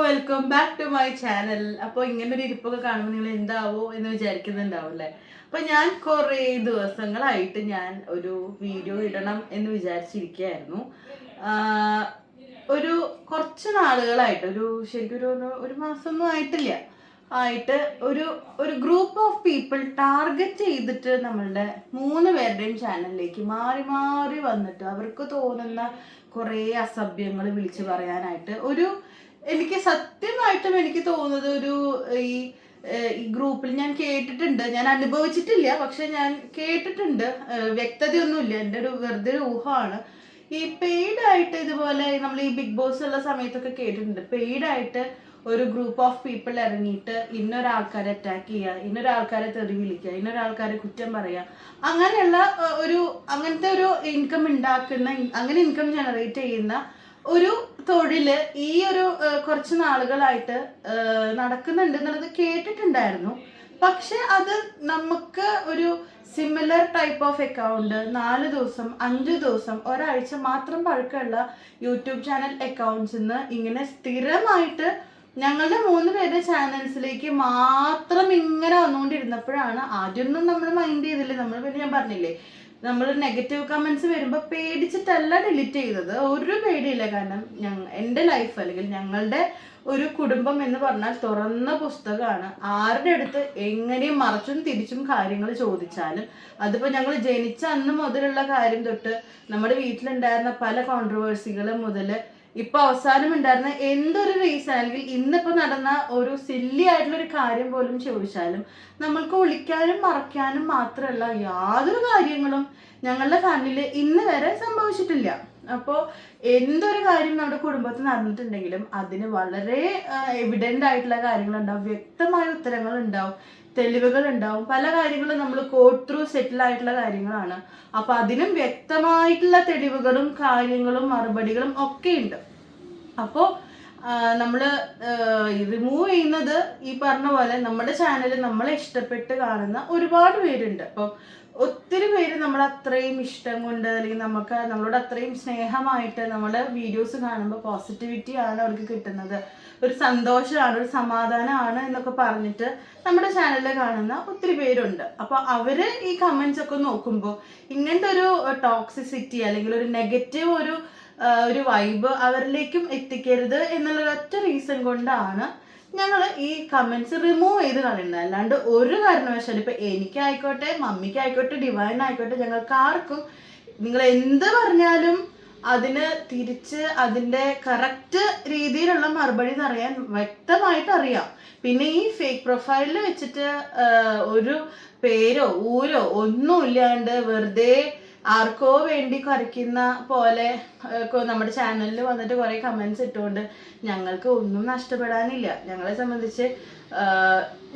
Welcome back to my channel അപ്പോൾ ഇങ്ങനെ ഒരു ഇരിപ്പൊക്കെ കാണുമ്പോൾ നിങ്ങൾ എന്താവോ എന്ന് വിചാരിക്കുന്നുണ്ടാവും അല്ലേ അപ്പൊ ഞാൻ കുറേ ദിവസങ്ങളായിട്ട് ഞാൻ ഒരു വീഡിയോ ഇടണം എന്ന് വിചാരിച്ചിരിക്കുകയായിരുന്നു ഒരു കുറച്ച് നാളുകളായിട്ട് ഒരു ശരിക്കും ഒരു- ഒരു മാസമൊന്നും ആയിട്ടില്ല. ആയിട്ട് ഒരു ഒരു ഗ്രൂപ്പ് ഓഫ് പീപ്പിൾ ടാർഗറ്റ് ചെയ്തിട്ട് നമ്മളുടെ മൂന്ന് പേരുടെയും ചാനലിലേക്ക് മാറി മാറി വന്നിട്ട് അവർക്ക് തോന്നുന്ന കുറേ അസഭ്യങ്ങൾ വിളിച്ചു പറയാനായിട്ട് ഒരു എനിക്ക് സത്യമായിട്ടും എനിക്ക് തോന്നുന്നത് ഒരു ഈ ഈ ഗ്രൂപ്പിൽ ഞാൻ കേട്ടിട്ടുണ്ട്. ഞാൻ അനുഭവിച്ചിട്ടില്ല പക്ഷെ ഞാൻ കേട്ടിട്ടുണ്ട്. വ്യക്തതയൊന്നുമില്ല. എന്റെ ഒരു വെറുതെ ഒരു ഊഹമാണ്. ഈ പെയ്ഡ് ആയിട്ട് ഇതുപോലെ നമ്മൾ ഈ ബിഗ് ബോസ് ഉള്ള സമയത്തൊക്കെ കേട്ടിട്ടുണ്ട്. പെയ്ഡ് ആയിട്ട് ഒരു ഗ്രൂപ്പ് ഓഫ് പീപ്പിൾ ഇറങ്ങിയിട്ട് ഇന്നൊരാൾക്കാരെ അറ്റാക്ക് ചെയ്യുക ഇന്നൊരാൾക്കാരെ തെറി വിളിക്കുക ഇന്നൊരാൾക്കാരെ കുറ്റം പറയുക. അങ്ങനെയുള്ള ഒരു അങ്ങനത്തെ ഒരു ഇൻകം ഉണ്ടാക്കുന്ന അങ്ങനെ ഇൻകം ജനറേറ്റ് ചെയ്യുന്ന ഒരു തൊഴിൽ ഈ ഒരു കുറച്ച് നാളുകളായിട്ട് നടക്കുന്നുണ്ട് എന്നുള്ളത് കേട്ടിട്ടുണ്ടായിരുന്നു. പക്ഷെ അത് നമുക്ക് ഒരു സിമിലർ ടൈപ്പ് ഓഫ് അക്കൗണ്ട് നാല് ദിവസം അഞ്ച് ദിവസം ഒരാഴ്ച മാത്രം പഴക്കമുള്ള യൂട്യൂബ് ചാനൽ അക്കൗണ്ട്സിൽ നിന്ന് ഇങ്ങനെ സ്ഥിരമായിട്ട് ഞങ്ങളുടെ മൂന്ന് പേരുടെ ചാനൽസിലേക്ക് മാത്രം ഇങ്ങനെ വന്നുകൊണ്ടിരുന്നപ്പോഴാണ് ആദ്യമൊന്നും നമ്മൾ മൈൻഡ് ചെയ്തില്ലേ. നമ്മൾ പിന്നെ ഞാൻ പറഞ്ഞില്ലേ നമ്മൾ നെഗറ്റീവ് കമൻസ് വരുമ്പോൾ പേടിച്ചിട്ടല്ല ഡിലീറ്റ് ചെയ്തത്. ഒരു പേടിയില്ല. കാരണം ഞങ്ങൾ എന്റെ ലൈഫ് അല്ലെങ്കിൽ ഞങ്ങളുടെ ഒരു കുടുംബം എന്ന് പറഞ്ഞാൽ തുറന്ന പുസ്തകമാണ്. ആരുടെ അടുത്ത് എങ്ങനെയും മറച്ചും തിരിച്ചും കാര്യങ്ങൾ ചോദിച്ചാലും അതിപ്പോൾ ഞങ്ങൾ ജനിച്ച അന്ന് മുതലുള്ള കാര്യം തൊട്ട് നമ്മുടെ വീട്ടിലുണ്ടായിരുന്ന പല കോൺട്രവേഴ്സികൾ മുതൽ ഇപ്പൊ അവസാനം ഉണ്ടായിരുന്ന എന്തൊരു റീസൺ അല്ലെങ്കിൽ ഇന്നിപ്പോ നടന്ന ഒരു സില്ലി ആയിട്ടുള്ള ഒരു കാര്യം പോലും ചോദിച്ചാലും നമ്മൾക്ക് ഒളിക്കാനും മറക്കാനും മാത്രമല്ല യാതൊരു കാര്യങ്ങളും ഞങ്ങളുടെ ഫാമിലിയിൽ ഇന്ന് വരെ സംഭവിച്ചിട്ടില്ല. അപ്പോൾ എന്തൊരു കാര്യം നമ്മുടെ കുടുംബത്തിൽ നടന്നിട്ടുണ്ടെങ്കിലും അതിന് വളരെ എവിഡന്റ് ആയിട്ടുള്ള കാര്യങ്ങളുണ്ടാവും. വ്യക്തമായ ഉത്തരങ്ങൾ ഉണ്ടാവും തെളിവുകൾ ഉണ്ടാവും പല കാര്യങ്ങളും നമ്മൾ കോട്ട് ത്രൂ സെറ്റിൽ ആയിട്ടുള്ള കാര്യങ്ങളാണ്. അപ്പൊ അതിനും വ്യക്തമായിട്ടുള്ള തെളിവുകളും കാര്യങ്ങളും മറുപടികളും ഒക്കെ ഉണ്ട് അപ്പോൾ നമ്മൾ റിമൂവ് ചെയ്യുന്നത് ഈ പറഞ്ഞ പോലെ നമ്മുടെ ചാനൽ നമ്മളെ ഇഷ്ടപ്പെട്ട് കാണുന്ന ഒരുപാട് പേരുണ്ട്. അപ്പോൾ ഒത്തിരി പേര് നമ്മൾ അത്രയും ഇഷ്ടം കൊണ്ട് അല്ലെങ്കിൽ നമുക്ക് നമ്മളോട് അത്രയും സ്നേഹമായിട്ട് നമ്മൾ വീഡിയോസ് കാണുമ്പോൾ പോസിറ്റിവിറ്റി ആണ് അവർക്ക് കിട്ടുന്നത്. ഒരു സന്തോഷമാണ് ഒരു സമാധാനമാണ് എന്നൊക്കെ പറഞ്ഞിട്ട് നമ്മുടെ ചാനലിൽ കാണുന്ന ഒത്തിരി പേരുണ്ട്. അപ്പോൾ അവർ ഈ കമന്റ്സ് ഒക്കെ നോക്കുമ്പോൾ ഇങ്ങനത്തെ ഒരു ടോക്സിസിറ്റി അല്ലെങ്കിൽ ഒരു നെഗറ്റീവ് ഒരു ഒരു വൈബ് അവരിലേക്കും എത്തിക്കരുത് എന്നുള്ള ഒറ്റ റീസൺ കൊണ്ടാണ് ഞങ്ങൾ ഈ കമന്റ്സ് റിമൂവ് ചെയ്ത് കളയുന്നത്. അല്ലാണ്ട് ഒരു കാരണവശാലും ഇപ്പം എനിക്കായിക്കോട്ടെ മമ്മിക്കായിക്കോട്ടെ ഡിവൈൻ ആയിക്കോട്ടെ ഞങ്ങൾക്ക് ആർക്കും നിങ്ങൾ എന്ത് പറഞ്ഞാലും അതിന് തിരിച്ച് അതിന്റെ കറക്റ്റ് രീതിയിലുള്ള മറുപടി അറിയാൻ വ്യക്തമായിട്ട് അറിയാം. പിന്നെ ഈ ഫേക്ക് പ്രൊഫൈലിൽ വെച്ചിട്ട് ഒരു പേരോ ഊരോ ഒന്നും ഇല്ലാണ്ട് വെറുതെ ആർക്കോ വേണ്ടി കുറയ്ക്കുന്ന പോലെ നമ്മുടെ ചാനലിൽ വന്നിട്ട് കുറേ കമന്റ്സ് ഇട്ടുകൊണ്ട് ഞങ്ങൾക്ക് ഒന്നും നഷ്ടപ്പെടാനില്ല. ഞങ്ങളെ സംബന്ധിച്ച്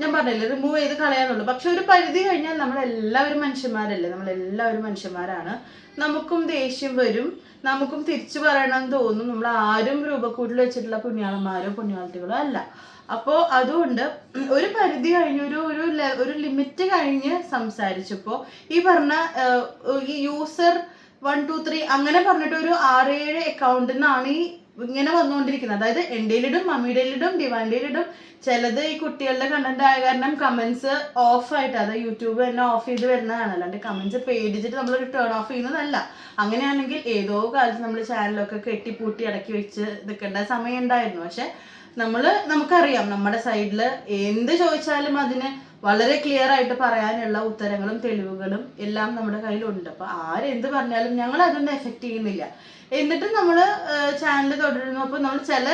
ഞാൻ പറഞ്ഞില്ല റിമൂവ് ചെയ്ത് കളയാനുള്ളൂ പക്ഷെ ഒരു പരിധി കഴിഞ്ഞാൽ നമ്മളെല്ലാവരും മനുഷ്യന്മാരല്ലേ? നമ്മളെല്ലാവരും മനുഷ്യന്മാരാണ്. നമുക്കും ദേഷ്യം വരും. നമുക്കും തിരിച്ചു പറയണം തോന്നും. നമ്മൾ ആരും രൂപക്കൂട്ടിൽ വെച്ചിട്ടുള്ള പുണ്യാളന്മാരോ പുണ്യാളത്തികളോ അല്ല. അപ്പോൾ അതുകൊണ്ട് ഒരു പരിധി കഴിഞ്ഞ് ഒരു ഒരു ഒരു ലിമിറ്റ് കഴിഞ്ഞ് സംസാരിച്ചപ്പോൾ ഈ പറഞ്ഞ ഈ യൂസർ വൺ ടു ത്രീ അങ്ങനെ പറഞ്ഞിട്ട് ഒരു ആറേഴ് അക്കൗണ്ടിൽ നിന്നാണ് ഈ ഇങ്ങനെ വന്നുകൊണ്ടിരിക്കുന്നത്. അതായത് എന്റെയിലിടും മമ്മിയുടെയിലിടും ഡിവാന്റെയിലിടും ചിലത് ഈ കുട്ടികളുടെ കണ്ടന്റ് ആയ കാരണം കമൻസ് ഓഫ് ആയിട്ട് അത് യൂട്യൂബ് തന്നെ ഓഫ് ചെയ്ത് വരുന്നതാണ്. അല്ലാണ്ട് കമൻസ് പേടിച്ചിട്ട് നമ്മൾ ടേൺ ഓഫ് ചെയ്യുന്നതല്ല. അങ്ങനെയാണെങ്കിൽ ഏതോ കാലത്ത് നമ്മൾ ചാനലൊക്കെ കെട്ടിപ്പൂട്ടി അടക്കി വെച്ച് നിൽക്കേണ്ട സമയം ഉണ്ടായിരുന്നു. പക്ഷെ നമ്മൾ നമുക്കറിയാം നമ്മുടെ സൈഡിൽ എന്ത് ചോദിച്ചാലും അതിന് വളരെ ക്ലിയർ ആയിട്ട് പറയാനുള്ള ഉത്തരങ്ങളും തെളിവുകളും എല്ലാം നമ്മുടെ കയ്യിലുണ്ട്. അപ്പൊ ആരെന്ത് പറഞ്ഞാലും ഞങ്ങൾ അതൊന്നും എഫക്റ്റ് ചെയ്യുന്നില്ല. എന്നിട്ട് നമ്മൾ ചാനൽ തുടരുന്നു അപ്പൊ നമ്മൾ ചില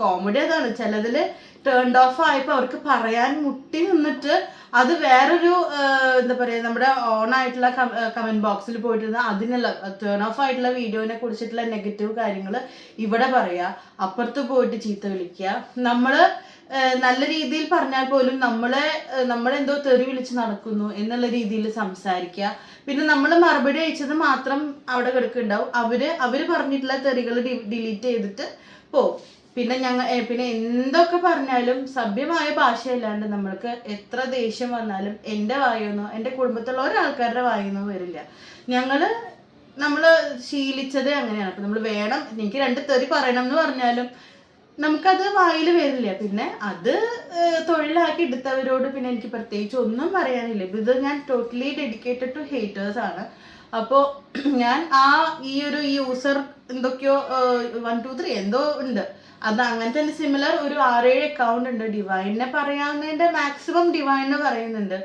കോമഡി അതാണ്. ചിലതിൽ ടേൺഡ് ഓഫ് ആയപ്പോൾ അവർക്ക് പറയാൻ മുട്ടി നിന്നിട്ട് അത് വേറൊരു എന്താ പറയുക നമ്മുടെ ഓൺ ആയിട്ടുള്ള കമന്റ് ബോക്സിൽ പോയിട്ടിരുന്ന അതിനുള്ള ടേൺ ഓഫ് ആയിട്ടുള്ള വീഡിയോനെ കുറിച്ചിട്ടുള്ള നെഗറ്റീവ് കാര്യങ്ങൾ ഇവിടെ പറയുക അപ്പുറത്ത് പോയിട്ട് ചീത്ത വിളിക്കുക നമ്മൾ നല്ല രീതിയിൽ പറഞ്ഞാൽ പോലും നമ്മളെ നമ്മളെന്തോ തെറി വിളിച്ച് നടക്കുന്നു എന്നുള്ള രീതിയിൽ സംസാരിക്കുക പിന്നെ നമ്മൾ മറുപടി അയച്ചത് മാത്രം അവിടെ കിടക്കുന്നുണ്ടാവും. അവർ അവർ പറഞ്ഞിട്ടുള്ള തെറികൾ ഡിലീറ്റ് ചെയ്തിട്ട് പോവും. പിന്നെ ഞങ്ങൾ പിന്നെ എന്തൊക്കെ പറഞ്ഞാലും സഭ്യമായ ഭാഷയല്ലാണ്ട് നമ്മൾക്ക് എത്ര ദേഷ്യം വന്നാലും എന്റെ വായൊന്നോ എന്റെ കുടുംബത്തിലുള്ള ഒരാൾക്കാരുടെ വായൊന്നോ വരില്ല. ഞങ്ങൾ നമ്മൾ ശീലിച്ചത് അങ്ങനെയാണ്. അപ്പൊ നമ്മൾ വേണം എനിക്ക് രണ്ട് തെറി പറയണം എന്ന് പറഞ്ഞാലും നമുക്കത് വായിൽ വരില്ല. പിന്നെ അത് തൊഴിലാക്കി എടുത്തവരോട് പിന്നെ എനിക്ക് പ്രത്യേകിച്ച് ഒന്നും പറയാനില്ല. ഇത് ഞാൻ ടോട്ടലി ഡെഡിക്കേറ്റഡ് ടു ഹേറ്റേഴ്സ് ആണ്. അപ്പോൾ ഞാൻ ആ ഈ ഒരു യൂസർ എന്തൊക്കെയോ വൺ ടു ത്രീ എന്തോ ഉണ്ട്. അത് അങ്ങനെ തന്നെ സിമിലർ ഒരു ആറേഴ് അക്കൗണ്ട് ഉണ്ട്. ഡിവൈനെ പറയാവുന്നതിന്റെ മാക്സിമം ഡിവൈനെ പറയുന്നുണ്ട്.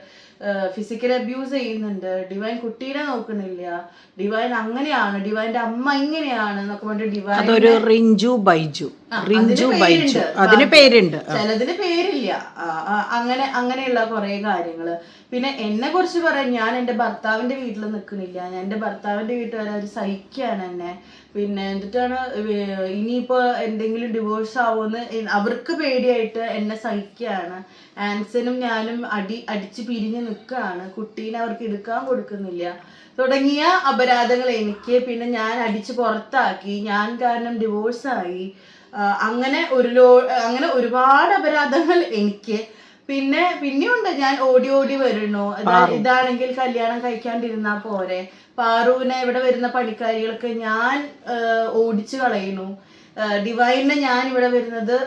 ഫിസിക്കൽ അബ്യൂസ് ചെയ്യുന്നുണ്ട്. ഡിവൈൻ കുട്ടീനെ നോക്കണില്ല ഡിവൈൻ അങ്ങനെയാണ്. ഡിവൈന്റെ അമ്മ ഇങ്ങനെയാണ് എന്നൊക്കെ ഡിവൈൻ റിഞ്ചു ബൈജു. റിഞ്ചു ബൈജു. അതിന് പേരുണ്ട്. ചിലതിന് പേരില്ല. അങ്ങനെ അങ്ങനെയുള്ള കുറെ കാര്യങ്ങൾ. പിന്നെ എന്നെ കുറിച്ച് പറയാൻ ഞാൻ എന്റെ ഭർത്താവിന്റെ വീട്ടിൽ നിൽക്കുന്നില്ല. ഞാൻ എന്റെ ഭർത്താവിന്റെ വീട്ടുകാരെ ഒരു സഹിക്കാണ് എന്നെ. പിന്നെ എന്നിട്ടാണ് ഇനിയിപ്പോ എന്തെങ്കിലും ഡിവോഴ്സ് ആവുമെന്ന് അവർക്ക് പേടിയായിട്ട് എന്നെ സഹിക്കുകയാണ്. ആൻസനും ഞാനും അടി അടിച്ച് പിരിഞ്ഞ് നിൽക്കുകയാണ്. കുട്ടീനെ അവർക്ക് എടുക്കാൻ കൊടുക്കുന്നില്ല. തുടങ്ങിയ അപരാധങ്ങൾ എനിക്ക്. പിന്നെ ഞാൻ അടിച്ച് പുറത്താക്കി. ഞാൻ കാരണം ഡിവോഴ്സായി അങ്ങനെ ഒരു ലോ അങ്ങനെ ഒരുപാട് അപരാധങ്ങൾ എനിക്ക്. പിന്നെ പിന്നെയുണ്ട് ഞാൻ ഓടി ഓടി വരുന്നു. ഇതാണെങ്കിൽ കല്യാണം കഴിക്കാണ്ടിരുന്നാ പോരെ. പാറുവിനെ ഇവിടെ വരുന്ന പണിക്കാരികൾക്ക് ഞാൻ ഓടിച്ചു കളയുന്നു. ഡിവൈനെ ഞാൻ ഇവിടെ വരുന്നത്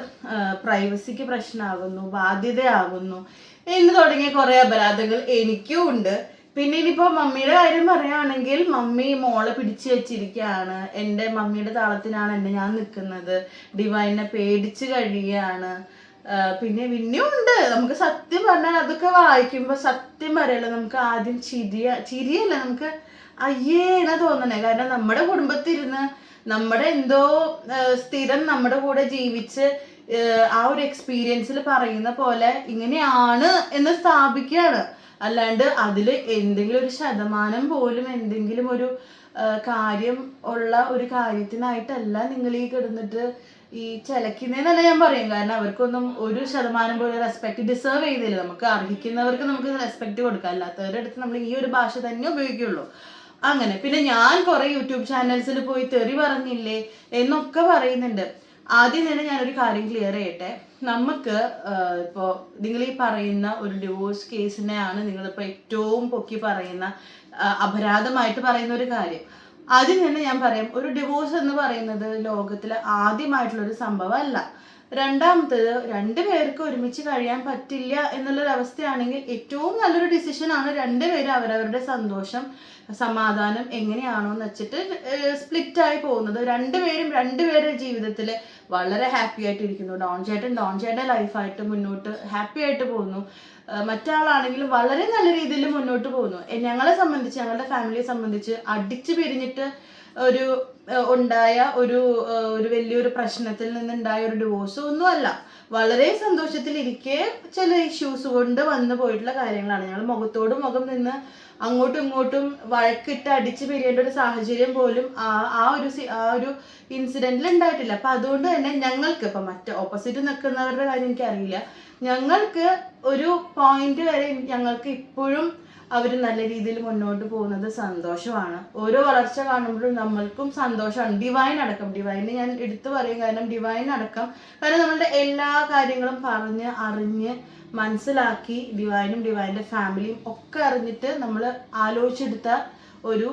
പ്രൈവസിക്ക് പ്രശ്നമാകുന്നു ബാധ്യതയാകുന്നു എന്ന് തുടങ്ങിയ കുറെ അപരാധങ്ങൾ എനിക്കും ഉണ്ട്. പിന്നെ ഇനിയിപ്പോ മമ്മിയുടെ കാര്യം പറയുകയാണെങ്കിൽ മമ്മി മോളെ പിടിച്ചു വെച്ചിരിക്കുകയാണ് എന്റെ മമ്മിയുടെ താളത്തിനാണ് എന്നെ ഞാൻ നിൽക്കുന്നത്. ഡിവൈനെ പേടിച്ച് കഴിയുകയാണ്. പിന്നെ ഉണ്ട്. നമുക്ക് സത്യം പറഞ്ഞാൽ അതൊക്കെ വായിക്കുമ്പോൾ സത്യം പറയല്ലോ നമുക്ക് ആദ്യം ചിരിയ ചിരിയല്ല നമുക്ക് അയ്യേ എന്നാ തോന്നണേ? കാരണം നമ്മുടെ കുടുംബത്തിരുന്ന് നമ്മുടെ എന്തോ സ്ഥിരം നമ്മുടെ കൂടെ ജീവിച്ച് ആ ഒരു എക്സ്പീരിയൻസിൽ പറയുന്ന പോലെ ഇങ്ങനെയാണ് എന്ന് സ്ഥാപിക്കുകയാണ്. അല്ലാണ്ട് അതിൽ എന്തെങ്കിലും ഒരു ശതമാനം പോലും എന്തെങ്കിലും ഒരു കാര്യം ഉള്ള ഒരു കാര്യത്തിനായിട്ടല്ല നിങ്ങൾ ഈ കിടന്നിട്ട് ഈ ചിലക്കുന്നതെന്നല്ല ഞാൻ പറയും. കാരണം അവർക്കൊന്നും ഒരു ശതമാനം പോലും റെസ്പെക്ട് ഡിസേർവ് ചെയ്തില്ല. നമുക്ക് അർഹിക്കുന്നവർക്ക് നമുക്ക് റെസ്പെക്ട് കൊടുക്കാം. അല്ലാത്തവരുടെ അടുത്ത് നമ്മൾ ഈ ഒരു ഭാഷ തന്നെ ഉപയോഗിക്കുള്ളൂ. അങ്ങനെ. പിന്നെ ഞാൻ കുറെ യൂട്യൂബ് ചാനൽസിൽ പോയി തെറി പറഞ്ഞില്ലേ എന്നൊക്കെ പറയുന്നുണ്ട്. ആദ്യം തന്നെ ഞാനൊരു കാര്യം ക്ലിയർ ചെയ്യട്ടെ? നമുക്ക് ഇപ്പോൾ നിങ്ങൾ ഈ പറയുന്ന ഒരു ഡിവോഴ്സ് കേസിനെയാണ് നിങ്ങളിപ്പോൾ ഏറ്റവും പൊക്കി പറയുന്ന അപരാധമായിട്ട് പറയുന്ന ഒരു കാര്യം. ആദ്യം തന്നെ ഞാൻ പറയാം ഒരു ഡിവോഴ്സ് എന്ന് പറയുന്നത് ലോകത്തിലെ ആദ്യമായിട്ടുള്ള ഒരു സംഭവമല്ല. രണ്ടാമത്തേത് രണ്ടു പേർക്ക് ഒരുമിച്ച് കഴിയാൻ പറ്റില്ല എന്നുള്ളൊരു അവസ്ഥയാണെങ്കിൽ ഏറ്റവും നല്ലൊരു ഡിസിഷൻ ഡിസിഷനാണ് രണ്ടുപേരും അവരവരുടെ സന്തോഷം സമാധാനം എങ്ങനെയാണോ എന്ന് വെച്ചിട്ട് സ്പ്ലിറ്റ് ആയി പോകുന്നത്. രണ്ടുപേരും രണ്ടുപേരുടെ ജീവിതത്തിൽ വളരെ ഹാപ്പി ആയിട്ടിരിക്കുന്നു. ഡോൺ ചേട്ടൻ ഡോൺ ചേട്ടൻ ലൈഫായിട്ട് മുന്നോട്ട് ഹാപ്പി ആയിട്ട് പോകുന്നു. മറ്റാളാണെങ്കിലും വളരെ നല്ല രീതിയിൽ മുന്നോട്ട് പോകുന്നു. ഞങ്ങളെ സംബന്ധിച്ച് ഞങ്ങളുടെ ഫാമിലിയെ സംബന്ധിച്ച് അടിച്ചു പിരിഞ്ഞിട്ട് ഒരു ഉണ്ടായ ഒരു ഒരു വലിയൊരു പ്രശ്നത്തിൽ നിന്നുണ്ടായ ഒരു ഡിവോഴ്സ് ഒന്നുമല്ല. വളരെ സന്തോഷത്തിൽ സന്തോഷത്തിലിരിക്കെ ചില ഇഷ്യൂസ് കൊണ്ട് വന്നു പോയിട്ടുള്ള കാര്യങ്ങളാണ്. ഞങ്ങൾ മുഖത്തോട് മുഖം നിന്ന് അങ്ങോട്ടും ഇങ്ങോട്ടും വഴക്കിട്ട് അടിച്ച് പിരിയേണ്ട ഒരു സാഹചര്യം പോലും ആ ആ ഒരു ആ ഒരു ഇൻസിഡന്റിൽ ഉണ്ടായിട്ടില്ല. അപ്പൊ അതുകൊണ്ട് തന്നെ ഞങ്ങൾക്ക് ഇപ്പൊ മറ്റേ ഓപ്പോസിറ്റ് നിൽക്കുന്നവരുടെ കാര്യം എനിക്കറിയില്ല. ഞങ്ങൾക്ക് ഒരു പോയിന്റ് വരെ ഞങ്ങൾക്ക് ഇപ്പോഴും അവർ നല്ല രീതിയിൽ മുന്നോട്ട് പോകുന്നത് സന്തോഷമാണ്. ഓരോ വളർച്ച കാണുമ്പോഴും നമ്മൾക്കും സന്തോഷമാണ്. ഡിവൈൻ അടക്കം ഡിവൈനെ ഞാൻ എടുത്തു പറയും കാരണം ഡിവൈൻ അടക്കം. കാരണം നമ്മളുടെ എല്ലാ കാര്യങ്ങളും പറഞ്ഞ് അറിഞ്ഞ് മനസ്സിലാക്കി ഡിവൈനും ഡിവൈന്റെ ഫാമിലിയും ഒക്കെ അറിഞ്ഞിട്ട് നമ്മൾ ആലോചിച്ചെടുത്ത ഒരു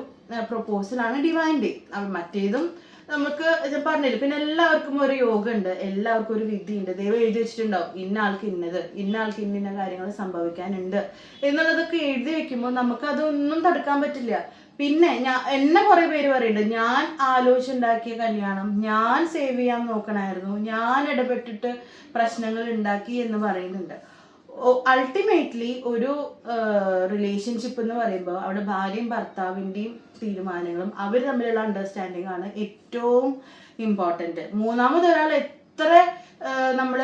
പ്രൊപ്പോസലാണ് ഡിവൈന്റെ മറ്റേതും നമുക്ക് ഞാൻ പറഞ്ഞില്ല പിന്നെ എല്ലാവർക്കും ഒരു യോഗ ഉണ്ട് എല്ലാവർക്കും ഒരു വിധി ഉണ്ട് ദൈവം എഴുതി വെച്ചിട്ടുണ്ടാവും ഇന്ന ആൾക്ക് ഇന്നത് ഇന്ന ആൾക്ക് ഇന്ന കാര്യങ്ങൾ സംഭവിക്കാനുണ്ട് എന്നുള്ളതൊക്കെ എഴുതി വെക്കുമ്പോൾ നമുക്ക് അതൊന്നും തടുക്കാൻ പറ്റില്ല. പിന്നെ ഞാൻ എന്നെ കുറെ പേര് പറയുന്നുണ്ട് ഞാൻ ആലോചിച്ചുണ്ടാക്കിയ കല്യാണം ഞാൻ സേവ് ചെയ്യാൻ നോക്കണമായിരുന്നു ഞാൻ ഇടപെട്ടിട്ട് പ്രശ്നങ്ങൾ ഉണ്ടാക്കി എന്ന് പറയുന്നുണ്ട്. അൾട്ടിമേറ്റ്ലി ഒരു റിലേഷൻഷിപ്പ് എന്ന് പറയുമ്പോൾ അവിടെ ഭാര്യയും ഭർത്താവിന്റെയും തീരുമാനങ്ങളും അവർ തമ്മിലുള്ള അണ്ടർസ്റ്റാൻഡിങ് ആണ് ഏറ്റവും ഇമ്പോർട്ടന്റ് മൂന്നാമത് ഒരാൾ എത്ര നമ്മൾ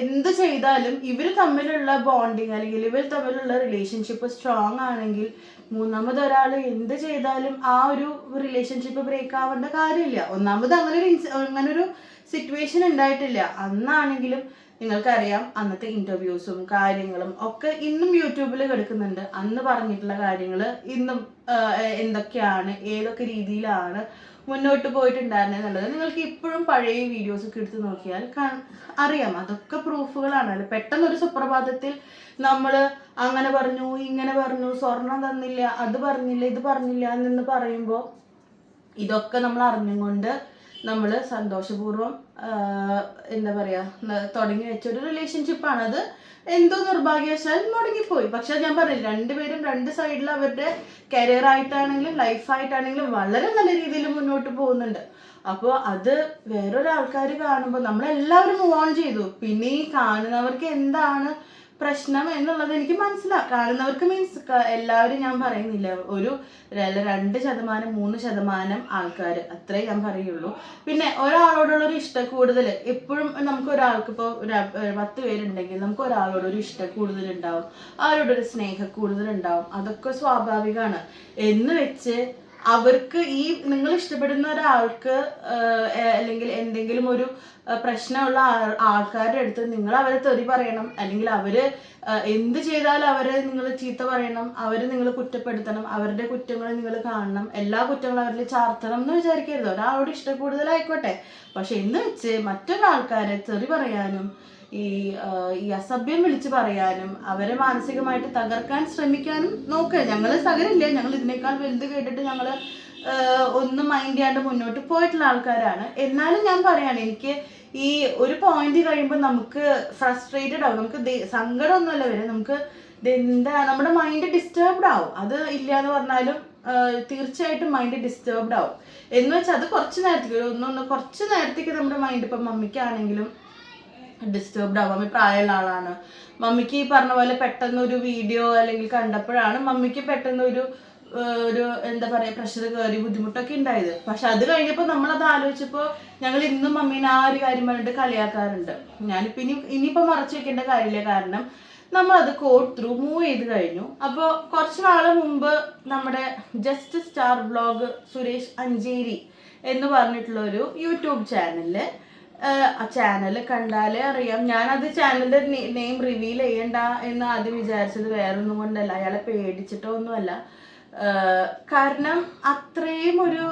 എന്ത് ചെയ്താലും ഇവർ തമ്മിലുള്ള ബോണ്ടിങ് അല്ലെങ്കിൽ ഇവർ തമ്മിലുള്ള റിലേഷൻഷിപ്പ് സ്ട്രോങ് ആണെങ്കിൽ മൂന്നാമത് ഒരാൾ എന്ത് ചെയ്താലും ആ ഒരു റിലേഷൻഷിപ്പ് ബ്രേക്ക് ആവേണ്ട കാര്യമില്ല. ഒന്നാമത് അങ്ങനെ ഒരു അങ്ങനെ ഒരു സിറ്റുവേഷൻ ഉണ്ടായിട്ടില്ല. അന്നാണെങ്കിലും നിങ്ങൾക്കറിയാം അന്നത്തെ ഇന്റർവ്യൂസും കാര്യങ്ങളും ഒക്കെ ഇന്നും യൂട്യൂബിൽ കിടക്കുന്നുണ്ട്. അന്ന് പറഞ്ഞിട്ടുള്ള കാര്യങ്ങൾ ഇന്നും എന്തൊക്കെയാണ് ഏതൊക്കെ രീതിയിലാണ് മുന്നോട്ട് പോയിട്ടുണ്ടായിരുന്നത് എന്നുള്ളത് നിങ്ങൾക്ക് ഇപ്പോഴും പഴയ വീഡിയോസ് ഒക്കെ എടുത്ത് നോക്കിയാൽ അറിയാം. അതൊക്കെ പ്രൂഫുകളാണ് അല്ലെ പെട്ടെന്ന് ഒരു സുപ്രഭാതത്തിൽ നമ്മൾ അങ്ങനെ പറഞ്ഞു ഇങ്ങനെ പറഞ്ഞു സ്വർണം തന്നില്ല അത് പറഞ്ഞില്ല ഇത് പറഞ്ഞില്ല എന്ന് പറയുമ്പോൾ ഇതൊക്കെ നമ്മൾ അറിഞ്ഞുകൊണ്ട് നമ്മൾ സന്തോഷപൂർവം എന്താ പറയുക തുടങ്ങി വെച്ച ഒരു റിലേഷൻഷിപ്പാണ് അത് എന്തോ നിർഭാഗ്യവശാൽ മുടങ്ങിപ്പോയി. പക്ഷെ ഞാൻ പറഞ്ഞു രണ്ടുപേരും രണ്ട് സൈഡിൽ അവരുടെ കരിയർ ആയിട്ടാണെങ്കിലും ലൈഫായിട്ടാണെങ്കിലും വളരെ നല്ല രീതിയിൽ മുന്നോട്ട് പോകുന്നുണ്ട്. അപ്പോൾ അത് വേറൊരാൾക്കാർ കാണുമ്പോൾ നമ്മളെല്ലാവരും മൂവ് ഓൺ ചെയ്തു. പിന്നെ ഈ കാണുന്നവർക്ക് എന്താണ് പ്രശ്നം എന്നുള്ളത് എനിക്ക് മനസ്സിലാവും കാണുന്നവർക്ക് മീൻസ് എല്ലാവരും ഞാൻ പറയുന്നില്ല. ഒരു രണ്ട് ശതമാനം മൂന്ന് ശതമാനം ആൾക്കാർ അത്രേ ഞാൻ പറയുള്ളൂ. പിന്നെ ഒരാളോടുള്ള ഒരു ഇഷ്ടം കൂടുതൽ എപ്പോഴും നമുക്ക് ഒരാൾക്ക് ഇപ്പോൾ പത്ത് പേരുണ്ടെങ്കിൽ നമുക്ക് ഒരാളോട് ഒരു ഇഷ്ടം കൂടുതൽ ഉണ്ടാവും അവരോടൊരു സ്നേഹം കൂടുതൽ ഉണ്ടാവും അതൊക്കെ സ്വാഭാവികമാണ് എന്ന് വെച്ച് അവർക്ക് ഈ നിങ്ങൾ ഇഷ്ടപ്പെടുന്ന ഒരാൾക്ക് അല്ലെങ്കിൽ എന്തെങ്കിലും ഒരു പ്രശ്നമുള്ള ആൾ- ആൾക്കാരുടെ അടുത്ത് നിങ്ങൾ അവരെ തെറി പറയണം. അല്ലെങ്കിൽ ആഹ്, എന്ത് ചെയ്താലും അവരെ നിങ്ങൾ ചീത്ത പറയണം. അവരെ നിങ്ങൾ കുറ്റപ്പെടുത്തണം. അവരുടെ കുറ്റങ്ങൾ നിങ്ങൾ കാണണം. എല്ലാ കുറ്റങ്ങളും അവരിൽ ചാർത്തണം എന്ന് വിചാരിക്കരുത്. ഒരാളോട് ഇഷ്ടം കൂടുതലായിക്കോട്ടെ. പക്ഷെ എന്ന് വെച്ച് മറ്റൊരാൾക്കാരെ തെറി പറയാനും ഈ ഈ അസഭ്യം വിളിച്ചു പറയാനും അവരെ മാനസികമായിട്ട് തകർക്കാൻ ശ്രമിക്കാനും നോക്കുക ഞങ്ങൾ തകരില്ല. ഞങ്ങൾ ഇതിനേക്കാൾ വലുത് കേട്ടിട്ട് ഞങ്ങൾ ഒന്നും മൈൻഡ് ചെയ്യാണ്ട് മുന്നോട്ട് പോയിട്ടുള്ള ആൾക്കാരാണ്. എന്നാലും ഞാൻ പറയാണ് എനിക്ക് ഈ ഒരു പോയിന്റ് കഴിയുമ്പോൾ നമുക്ക് ഫ്രസ്ട്രേറ്റഡ് ആവും. നമുക്ക് സങ്കടമൊന്നുമല്ല വരെ നമുക്ക് എന്താ നമ്മുടെ മൈൻഡ് ഡിസ്റ്റർബ്ഡ് ആവും. അത് ഇല്ല എന്ന് പറഞ്ഞാലും തീർച്ചയായിട്ടും മൈൻഡ് ഡിസ്റ്റർബ്ഡ് ആവും. എന്ന് വെച്ചാൽ അത് കുറച്ച് നേരത്തേക്ക് ഒന്നൊന്ന് കുറച്ച് നേരത്തേക്ക് നമ്മുടെ മൈൻഡ് ഇപ്പം മമ്മിക്കാണെങ്കിലും ഡിസ്റ്റർബ്ഡ് ആവും. മമ്മി പ്രായമുള്ള ആളാണ്. മമ്മിക്ക് ഈ പറഞ്ഞ പോലെ പെട്ടെന്ന് ഒരു വീഡിയോ അല്ലെങ്കിൽ കണ്ടപ്പോഴാണ് മമ്മിക്ക് പെട്ടെന്ന് ഒരു ഒരു എന്താ പറയാ പ്രഷർ കയറി ബുദ്ധിമുട്ടൊക്കെ ഉണ്ടായത്. പക്ഷെ അത് കഴിഞ്ഞപ്പോൾ നമ്മൾ അത് ആലോചിച്ചപ്പോൾ ഞങ്ങൾ ഇന്നും മമ്മീനെ ആ ഒരു കാര്യം പറഞ്ഞിട്ട് കളിയാക്കാറുണ്ട്. ഞാനിപ്പോൾ ഇനി ഇനിയിപ്പോൾ മറച്ചു വെക്കേണ്ട കാര്യമില്ല. കാരണം നമ്മൾ അത് കോഡ് ത്രൂ മൂവ് ചെയ്ത് കഴിഞ്ഞു. അപ്പോൾ കുറച്ച് നാൾ മുമ്പ് നമ്മുടെ just star blog Suresh Ancheri എന്ന് പറഞ്ഞിട്ടുള്ള ഒരു യൂട്യൂബ് ചാനലിൽ ആ ചാനൽ കണ്ടാലേ അറിയാം. ഞാനത് ചാനലിന്റെ നെയിം റിവീൽ ചെയ്യണ്ട എന്ന് ആദ്യം വിചാരിച്ചത് വേറൊന്നും കൊണ്ടല്ല. അയാളെ പേടിച്ചിട്ടോ ഒന്നുമല്ല. കാരണം അത്രയും ഒരു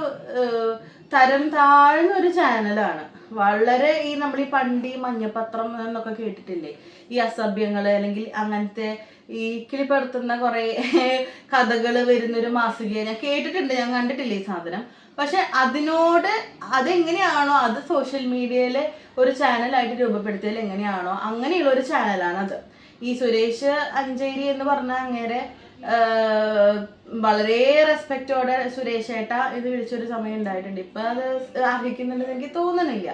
തരം താഴ്ന്ന ഒരു ചാനലാണ് വളരെ ഈ നമ്മൾ ഈ പണ്ട് ഈ മഞ്ഞപത്രം എന്നൊക്കെ കേട്ടിട്ടില്ലേ? ഈ അസഭ്യങ്ങൾ അല്ലെങ്കിൽ അങ്ങനത്തെ ഈ പറത്തുന്ന കുറേ കഥകൾ വരുന്നൊരു മാസിക ഞാൻ കേട്ടിട്ടുണ്ട് ഞാൻ കണ്ടിട്ടില്ല ഈ സാധനം. പക്ഷെ അതിനോട് അതെങ്ങനെയാണോ അത് സോഷ്യൽ മീഡിയയിൽ ഒരു ചാനലായിട്ട് രൂപപ്പെടുത്തിയാൽ എങ്ങനെയാണോ അങ്ങനെയുള്ള ഒരു ചാനലാണ് അത് ഈ സുരേഷ് അഞ്ചേരി എന്ന് പറഞ്ഞ അങ്ങേരെ വളരെ റെസ്പെക്റ്റോടെ സുരേഷ് ഏട്ട ഇത് വിളിച്ചൊരു സമയം ഉണ്ടായിട്ടുണ്ട്. ഇപ്പൊ അത് അർഹിക്കുന്നുണ്ടെന്ന് എനിക്ക് തോന്നണില്ല.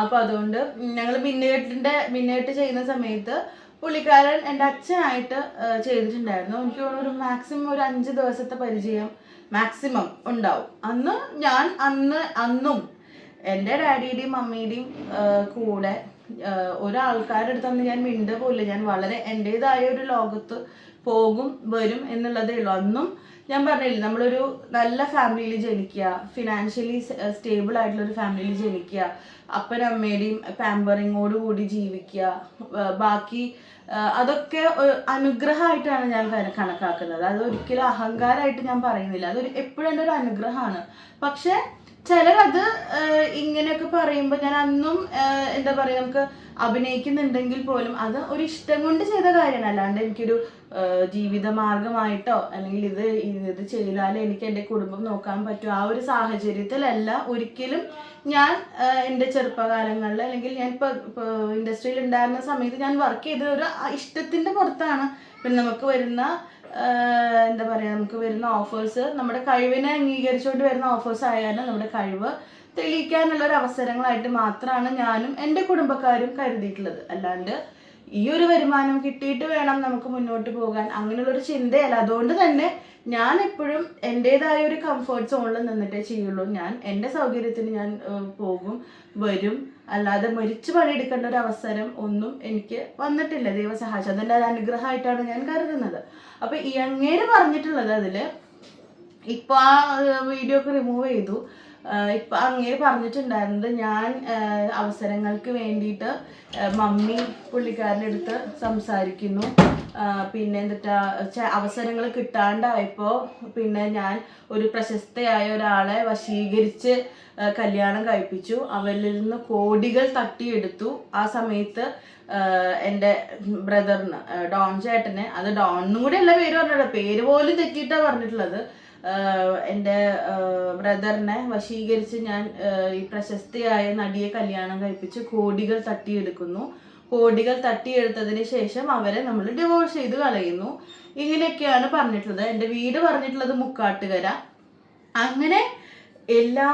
അപ്പൊ അതുകൊണ്ട് ഞങ്ങൾ മിന്നേട്ടിന്റെ മിന്നേട്ട് ചെയ്യുന്ന സമയത്ത് പുള്ളിക്കാരൻ എന്റെ അച്ഛനായിട്ട് ചെയ്തിട്ടുണ്ടായിരുന്നു. എനിക്ക് ഒരു മാക്സിമം ഒരു അഞ്ച് ദിവസത്തെ പരിചയം മാക്സിമം ഉണ്ടാവും. അന്ന് ഞാൻ അന്ന് അന്നും എന്റെ ഡാഡിയുടെയും മമ്മിയുടെയും കൂടെ ഒരാൾക്കാരുടെ അടുത്ത് അന്ന് ഞാൻ മിണ്ട പോലില്ല. ഞാൻ വളരെ എന്റെതായ ഒരു ലോകത്ത് പോകും വരും എന്നുള്ളതേ ഉള്ളൂ. അന്നും ഞാൻ പറഞ്ഞില്ലേ നമ്മളൊരു നല്ല ഫാമിലിയിൽ ജനിക്കുക ഫിനാൻഷ്യലി സ്റ്റേബിൾ ആയിട്ടുള്ള ഒരു ഫാമിലിയിൽ ജനിക്കുക അപ്പനമ്മയുടെയും പാമ്പറിങ്ങോട് കൂടി ജീവിക്കുക ബാക്കി അതൊക്കെ അനുഗ്രഹമായിട്ടാണ് ഞാൻ കണ- കണക്കാക്കുന്നത്. അത് ഒരിക്കലും അഹങ്കാരമായിട്ട് ഞാൻ പറയുന്നില്ല. അതൊരു എപ്പോഴും എന്റെ ഒരു അനുഗ്രഹമാണ് പക്ഷെ ചിലരത് ഇങ്ങനെയൊക്കെ പറയുമ്പോൾ ഞാൻ അന്നും എന്താ പറയുക നമുക്ക് അഭിനയിക്കുന്നുണ്ടെങ്കിൽ പോലും അത് ഒരു ഇഷ്ടം കൊണ്ട് ചെയ്ത കാര്യമാണ്. അല്ലാണ്ട് എനിക്കൊരു ജീവിത മാർഗമായിട്ടോ അല്ലെങ്കിൽ ഇത് ഇത് ചെയ്താലേ എനിക്ക് എന്റെ കുടുംബം നോക്കാൻ പറ്റും. ആ ഒരു സാഹചര്യത്തിലല്ല ഒരിക്കലും ഞാൻ എന്റെ ചെറുപ്പകാലങ്ങളിൽ അല്ലെങ്കിൽ ഞാൻ ഇപ്പോൾ ഇൻഡസ്ട്രിയിൽ ഉണ്ടായിരുന്ന സമയത്ത് ഞാൻ വർക്ക് ചെയ്ത ഒരു ഇഷ്ടത്തിന്റെ പുറത്താണ്. പിന്നെ നമുക്ക് വരുന്ന എന്താ പറയുക നമുക്ക് വരുന്ന ഓഫേഴ്സ് നമ്മുടെ കഴിവിനെ അംഗീകരിച്ചുകൊണ്ട് വരുന്ന ഓഫേഴ്സ് ആയാലും നമ്മുടെ കഴിവ് തെളിയിക്കാനുള്ള ഒരു അവസരങ്ങളായിട്ട് മാത്രമാണ് ഞാനും എന്റെ കുടുംബക്കാരും കരുതിയിട്ടുള്ളത്. അല്ലാണ്ട് ഈ ഒരു വരുമാനം കിട്ടിയിട്ട് വേണം നമുക്ക് മുന്നോട്ട് പോകാൻ അങ്ങനെയുള്ളൊരു ചിന്തയല്ല. അതുകൊണ്ട് തന്നെ ഞാൻ എപ്പോഴും എന്റെതായ ഒരു കംഫർട്ട് സോണിൽ നിന്നിട്ടേ ചെയ്യുള്ളൂ. ഞാൻ എന്റെ സൗകര്യത്തിന് ഞാൻ പോകും വരും. അല്ലാതെ മരിച്ചു പണിയെടുക്കേണ്ട ഒരു അവസരം ഒന്നും എനിക്ക് വന്നിട്ടില്ല. ദൈവ സഹായിച്ചു അതെന്റെ ഒരു അനുഗ്രഹമായിട്ടാണ് ഞാൻ കരുതുന്നത്. അപ്പോൾ ഈ അങ്ങേര് പറഞ്ഞിട്ടുള്ളത് അതിൽ ഇപ്പോൾ ആ വീഡിയോ ഒക്കെ റിമൂവ് ചെയ്തു. ഇപ്പൊ അങ്ങേര് പറഞ്ഞിട്ടുണ്ടായിരുന്നത് ഞാൻ അവസരങ്ങൾക്ക് വേണ്ടിയിട്ട് മമ്മി പുള്ളിക്കാരന്റെ അടുത്ത് സംസാരിക്കുന്നു പിന്നെ എന്നിട്ടാ അവസരങ്ങൾ കിട്ടാണ്ടായപ്പോൾ പിന്നെ ഞാൻ ഒരു പ്രശസ്തയായ ഒരാളെ വശീകരിച്ച് കല്യാണം കഴിപ്പിച്ചു. അവരിൽ നിന്ന് കോടികൾ തട്ടിയെടുത്തു. ആ സമയത്ത് എന്റെ ബ്രദറിന് ഡോൺ ചേട്ടന് അത് ഡോണിനും കൂടെ അല്ല പേര് പറഞ്ഞത് പേര് പോലും തെറ്റിയിട്ടാണ് പറഞ്ഞിട്ടുള്ളത്. എന്റെ ബ്രദറിനെ വശീകരിച്ച് ഞാൻ ഈ പ്രശസ്തിയായ നടിയെ കല്യാണം കഴിപ്പിച്ച് കോടികൾ തട്ടിയെടുക്കുന്നു. കോടികൾ തട്ടിയെടുത്തതിന് ശേഷം അവരെ നമ്മൾ ഡിവോഴ്സ് ചെയ്ത് കളയുന്നു. ഇങ്ങനെയൊക്കെയാണ് പറഞ്ഞിട്ടുള്ളത്. എന്റെ വീട് പറഞ്ഞിട്ടുള്ളത് മുക്കാട്ടുകര. അങ്ങനെ എല്ലാ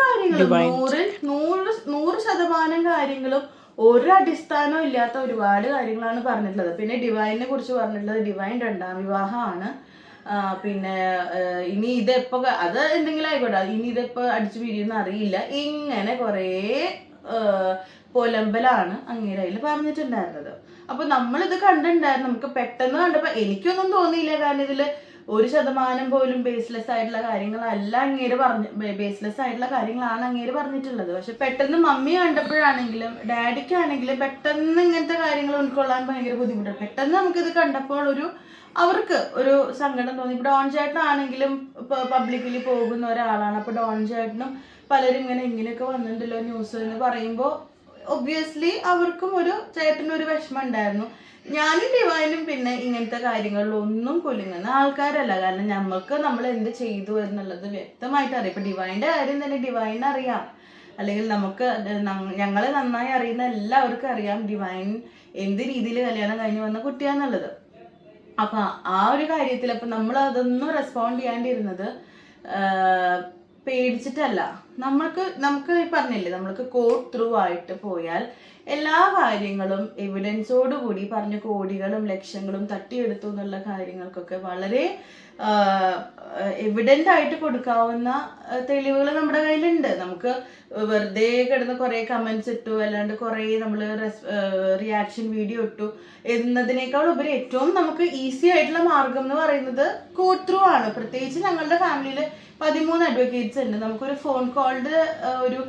കാര്യങ്ങളും നൂറിൽ നൂറ് നൂറ് ശതമാനം കാര്യങ്ങളും ഒരു അടിസ്ഥാനവും ഇല്ലാത്ത ഒരുപാട് കാര്യങ്ങളാണ് പറഞ്ഞിട്ടുള്ളത്. പിന്നെ ഡിവൈനെ കുറിച്ച് പറഞ്ഞിട്ടുള്ളത് ഡിവൈൻ രണ്ടാം വിവാഹമാണ്. പിന്നെ ഇനി ഇതെപ്പോ അത് എന്തെങ്കിലും ആയിക്കോട്ടെ. ഇനി ഇതെപ്പോ അടിച്ചു പിരിയുന്ന അറിയില്ല. ഇങ്ങനെ കുറേ പൊലമ്പലാണ് അങ്ങേരെ അതിൽ പറഞ്ഞിട്ടുണ്ടായിരുന്നത്. അപ്പൊ നമ്മളിത് കണ്ടിട്ടുണ്ടായിരുന്നു നമുക്ക് പെട്ടെന്ന് കണ്ടപ്പോ എനിക്കൊന്നും തോന്നിയില്ല കാരണം ഇതിൽ ഒരു ശതമാനം പോലും ബേസ്ലെസ് ആയിട്ടുള്ള കാര്യങ്ങളല്ല അങ്ങേര് പറഞ്ഞു ബേസ്ലെസ് ആയിട്ടുള്ള കാര്യങ്ങളാണ് അങ്ങേര് പറഞ്ഞിട്ടുള്ളത്. പക്ഷെ പെട്ടെന്ന് മമ്മി കണ്ടപ്പോഴാണെങ്കിലും ഡാഡിക്കാണെങ്കിലും പെട്ടെന്ന് ഇങ്ങനത്തെ കാര്യങ്ങൾ ഉൾക്കൊള്ളാൻ ഭയങ്കര ബുദ്ധിമുട്ടാണ്. പെട്ടെന്ന് നമുക്കിത് കണ്ടപ്പോൾ ഒരു അവർക്ക് ഒരു സങ്കടം തോന്നി. ഇപ്പൊ ഡോൺ ചേട്ടനാണെങ്കിലും പബ്ലിക്കിൽ പോകുന്ന ഒരാളാണ്. അപ്പൊ ഡോൺ ചേട്ടനും പലരും ഇങ്ങനെ ഇങ്ങനെയൊക്കെ വന്നിട്ടുണ്ടല്ലോ ന്യൂസ് എന്ന് പറയുമ്പോൾ ഒബ്വിയസ്ലി അവർക്കും ഒരു ചേട്ടനും ഒരു വിഷമം ഉണ്ടായിരുന്നു. ഞാനും ഡിവൈനും പിന്നെ ഇങ്ങനത്തെ കാര്യങ്ങളിലൊന്നും കുലുങ്ങുന്ന ആൾക്കാരല്ല. കാരണം നമ്മൾക്ക് നമ്മൾ എന്ത് ചെയ്തു എന്നുള്ളത് വ്യക്തമായിട്ട് അറിയാം. ഇപ്പൊ ഡിവൈന്റെ കാര്യം തന്നെ ഡിവൈൻ അറിയാം. അല്ലെങ്കിൽ നമുക്ക് ഞങ്ങളെ നന്നായി അറിയുന്ന എല്ലാവർക്കും അറിയാം ഡിവൈൻ എന്ത് രീതിയിൽ കല്യാണം കഴിഞ്ഞ് വന്ന കുട്ടിയാന്നുള്ളത്. അപ്പൊ ആ ഒരു കാര്യത്തിൽ അപ്പൊ നമ്മൾ അതൊന്നും റെസ്പോണ്ട് ചെയ്യാണ്ടിരുന്നത് പേടിച്ചിട്ടല്ല. നമ്മൾക്ക് നമുക്ക് പറഞ്ഞില്ലേ നമ്മൾക്ക് കോഡ് ത്രൂ ആയിട്ട് പോയാൽ എല്ലാ കാര്യങ്ങളും എവിഡൻസോട് കൂടി പറഞ്ഞ കോടികളും ലക്ഷങ്ങളും തട്ടിയെടുത്തു എന്നുള്ള കാര്യങ്ങൾക്കൊക്കെ വളരെ എവിഡന്റ് ആയിട്ട് കൊടുക്കാവുന്ന തെളിവുകൾ നമ്മുടെ കയ്യിലുണ്ട്. നമുക്ക് വെറുതെ കിടന്ന് കുറേ കമൻസ് ഇട്ടു അല്ലാണ്ട് കുറേ നമ്മൾ റിയാക്ഷൻ വീഡിയോ ഇട്ടു എന്നതിനേക്കാൾ ഉപരി ഏറ്റവും നമുക്ക് ഈസി ആയിട്ടുള്ള മാർഗം എന്ന് പറയുന്നത് കോഡ് ത്രൂ ആണ്. പ്രത്യേകിച്ച് ഞങ്ങളുടെ ഫാമിലിയിൽ പതിമൂന്ന് അഡ്വക്കേറ്റ്സ് ഉണ്ട്. നമുക്കൊരു ഫോൺ കോളിൽ ഒരു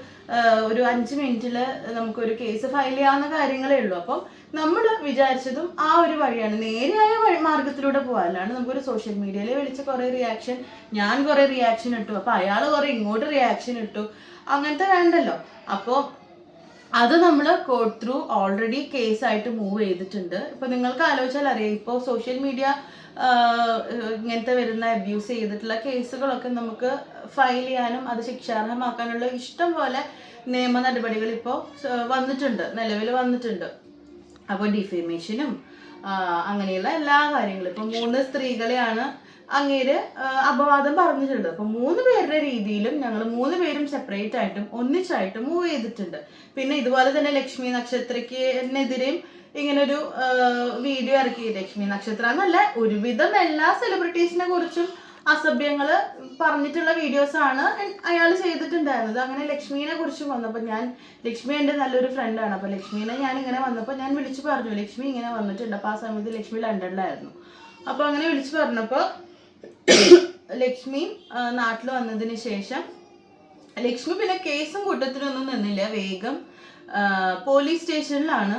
ഒരു അഞ്ച് മിനിറ്റിൽ നമുക്കൊരു കേസ് ഫയൽ ചെയ്യാവുന്ന കാര്യങ്ങളേ ഉള്ളൂ. അപ്പം നമ്മൾ വിചാരിച്ചതും ആ ഒരു വഴിയാണ്. നേരെയായ വഴി മാർഗത്തിലൂടെ പോകാനാണ് നമുക്കൊരു സോഷ്യൽ മീഡിയയിൽ വിളിച്ച് കുറേ റിയാക്ഷൻ ഞാൻ കുറേ റിയാക്ഷൻ ഇട്ടു. അപ്പം അയാൾ കുറേ ഇങ്ങോട്ട് റിയാക്ഷൻ ഇട്ടു. അങ്ങനത്തെ വേണ്ടല്ലോ അപ്പോൾ അത് നമ്മൾ കോഡ് ത്രൂ ഓൾറെഡി കേസായിട്ട് മൂവ് ചെയ്തിട്ടുണ്ട്. ഇപ്പോൾ നിങ്ങൾക്ക് ആലോചിച്ചാൽ അറിയാം ഇപ്പോൾ സോഷ്യൽ മീഡിയ ഇങ്ങനത്തെ വരുന്ന അബ്യൂസ് ചെയ്തിട്ടുള്ള കേസുകളൊക്കെ നമുക്ക് ഫയൽ ചെയ്യാനും അത് ശിക്ഷാർഹമാക്കാനുള്ള ഇഷ്ടം പോലെ നിയമ നടപടികൾ ഇപ്പോൾ വന്നിട്ടുണ്ട് നിലവിൽ വന്നിട്ടുണ്ട്. അപ്പോൾ ഡിഫേമേഷനും അങ്ങനെയുള്ള എല്ലാ കാര്യങ്ങളും. ഇപ്പോൾ മൂന്ന് സ്ത്രീകളെയാണ് അങ്ങേര് അപവാദം പറഞ്ഞിട്ടുണ്ട് അപ്പം മൂന്ന് പേരുടെ രീതിയിലും ഞങ്ങൾ മൂന്ന് പേരും സെപ്പറേറ്റ് ആയിട്ടും ഒന്നിച്ചായിട്ടും മൂവ് ചെയ്തിട്ടുണ്ട്. പിന്നെ ഇതുപോലെ തന്നെ ലക്ഷ്മി നക്ഷത്രയ്ക്കെതിരെയും ഇങ്ങനൊരു വീഡിയോ ഇറക്കി. ലക്ഷ്മി നക്ഷത്ര എന്നല്ല ഒരുവിധം എല്ലാ സെലിബ്രിറ്റീസിനെ കുറിച്ചും അസഭ്യങ്ങൾ പറഞ്ഞിട്ടുള്ള വീഡിയോസാണ് അയാൾ ചെയ്തിട്ടുണ്ടായിരുന്നത്. അങ്ങനെ ലക്ഷ്മീനെ കുറിച്ചും വന്നപ്പോൾ ഞാൻ ലക്ഷ്മി എന്റെ നല്ലൊരു ഫ്രണ്ടാണ് അപ്പോൾ ലക്ഷ്മീനെ ഞാൻ ഇങ്ങനെ വന്നപ്പോൾ ഞാൻ വിളിച്ചു പറഞ്ഞു. ലക്ഷ്മി ഇങ്ങനെ വന്നിട്ടുണ്ട്. അപ്പോൾ ആ സമയത്ത് ലക്ഷ്മി ലണ്ടനിലായിരുന്നു. അപ്പോൾ അങ്ങനെ വിളിച്ചു പറഞ്ഞപ്പോൾ ലക്ഷ്മി നാട്ടിൽ വന്നതിന് ശേഷം ലക്ഷ്മി പിന്നെ കേസും കൂട്ടത്തിനൊന്നും നിന്നില്ല. വേഗം പോലീസ് സ്റ്റേഷനിലാണ്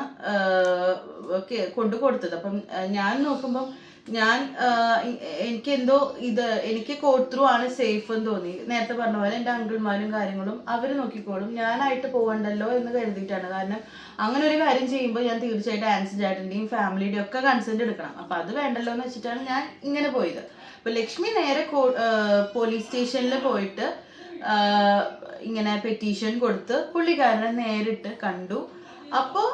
കൊണ്ടു കൊടുത്തത്. അപ്പം ഞാൻ നോക്കുമ്പം ഞാൻ എനിക്ക് എന്തോ ഇത് എനിക്ക് കോട്ട്രൂ ആണ് സേഫ് എന്ന് തോന്നി. നേരത്തെ പറഞ്ഞ പോലെ എന്റെ അങ്കിൾമാരും കാര്യങ്ങളും അവർ നോക്കിക്കോളും. ഞാനായിട്ട് പോകണ്ടല്ലോ എന്ന് കരുതിയിട്ടാണ്. കാരണം അങ്ങനെ ഒരു കാര്യം ചെയ്യുമ്പോൾ ഞാൻ തീർച്ചയായിട്ടും ആൻസി ചേട്ടന്റെയും ഫാമിലിയുടെയും ഒക്കെ കൺസെന്റ് എടുക്കണം. അപ്പം അത് വേണ്ടല്ലോ എന്ന് വെച്ചിട്ടാണ് ഞാൻ ഇങ്ങനെ പോയത്. അപ്പോൾ ലക്ഷ്മി നേരെ പോലീസ് സ്റ്റേഷനിൽ പോയിട്ട് ഇങ്ങനെ പെറ്റീഷൻ കൊടുത്ത് പുള്ളിക്കാരനെ നേരിട്ട് കണ്ടു. അപ്പോൾ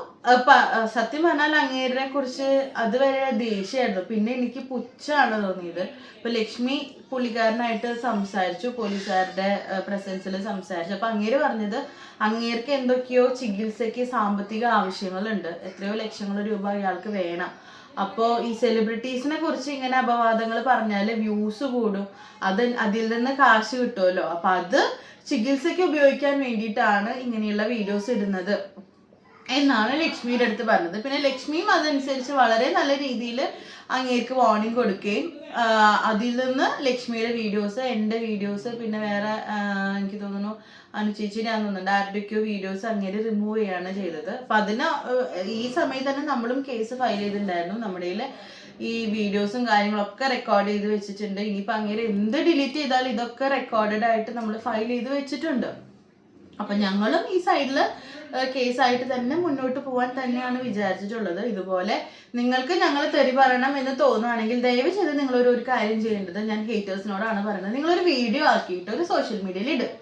സത്യം പറഞ്ഞാൽ അങ്ങേരെ കുറിച്ച് അതുവരെ ദേഷ്യമായിരുന്നു. പിന്നെ എനിക്ക് പുച്ഛമാണ് തോന്നിയത്. ഇപ്പൊ ലക്ഷ്മി പുള്ളിക്കാരനായിട്ട് സംസാരിച്ചു പോലീസുകാരുടെ പ്രസൻസിൽ സംസാരിച്ചു. അപ്പൊ അങ്ങേര് പറഞ്ഞത് അങ്ങേർക്ക് എന്തൊക്കെയോ ചികിത്സയ്ക്ക് സാമ്പത്തിക ആവശ്യങ്ങളുണ്ട്. എത്രയോ ലക്ഷങ്ങൾ രൂപ അയാൾക്ക് വേണം. അപ്പോൾ ഈ സെലിബ്രിറ്റീസിനെ കുറിച്ച് ഇങ്ങനെ അപവാദങ്ങൾ പറഞ്ഞാൽ വ്യൂസ് കൂടും. അത് അതിൽ നിന്ന് കാശ് കിട്ടുമല്ലോ അപ്പൊ അത് ചികിത്സയ്ക്ക് ഉപയോഗിക്കാൻ വേണ്ടിയിട്ടാണ് ഇങ്ങനെയുള്ള വീഡിയോസ് ഇടുന്നത്. എന്നാണ് ലക്ഷ്മിയുടെ അടുത്ത് പറഞ്ഞത്. പിന്നെ ലക്ഷ്മിയും അതനുസരിച്ച് വളരെ നല്ല രീതിയിൽ അങ്ങേക്ക് വാർണിംഗ് കൊടുക്കുകയും അതിൽ നിന്ന് ലക്ഷ്മിയുടെ വീഡിയോസ് എന്റെ വീഡിയോസ് പിന്നെ വേറെ എനിക്ക് തോന്നുന്നു അനുചേച്ചിയാന്ന് തോന്നുന്നുണ്ട് ആരുടെയൊക്കെയോ വീഡിയോസ് അങ്ങേര് റിമൂവ് ചെയ്യാണ് ചെയ്തത്. അപ്പം അതിന് ഈ സമയത്ത് തന്നെ നമ്മളും കേസ് ഫയൽ ചെയ്തിട്ടുണ്ടായിരുന്നു. നമ്മുടെ ഈ വീഡിയോസും കാര്യങ്ങളൊക്കെ റെക്കോർഡ് ചെയ്ത് വെച്ചിട്ടുണ്ട്. ഇനിയിപ്പോൾ അങ്ങേര് എന്ത് ഡിലീറ്റ് ചെയ്താലും ഇതൊക്കെ റെക്കോർഡഡ് ആയിട്ട് നമ്മൾ ഫയൽ ചെയ്ത് വെച്ചിട്ടുണ്ട്. അപ്പം ഞങ്ങളും ഈ സൈഡിൽ കേസായിട്ട് തന്നെ മുന്നോട്ട് പോകാൻ തന്നെയാണ് വിചാരിച്ചിട്ടുള്ളത്. ഇതുപോലെ നിങ്ങൾക്ക് ഞങ്ങൾ തെറി പറയണം എന്ന് തോന്നുകയാണെങ്കിൽ ദയവ് ചെയ്ത് നിങ്ങളൊരു ഒരു കാര്യം ചെയ്യേണ്ടത് ഞാൻ ഹേറ്റേഴ്സിനോടാണ് പറയുന്നത്. നിങ്ങളൊരു വീഡിയോ ആക്കിയിട്ട് ഒരു സോഷ്യൽ മീഡിയയിൽ ഇടും.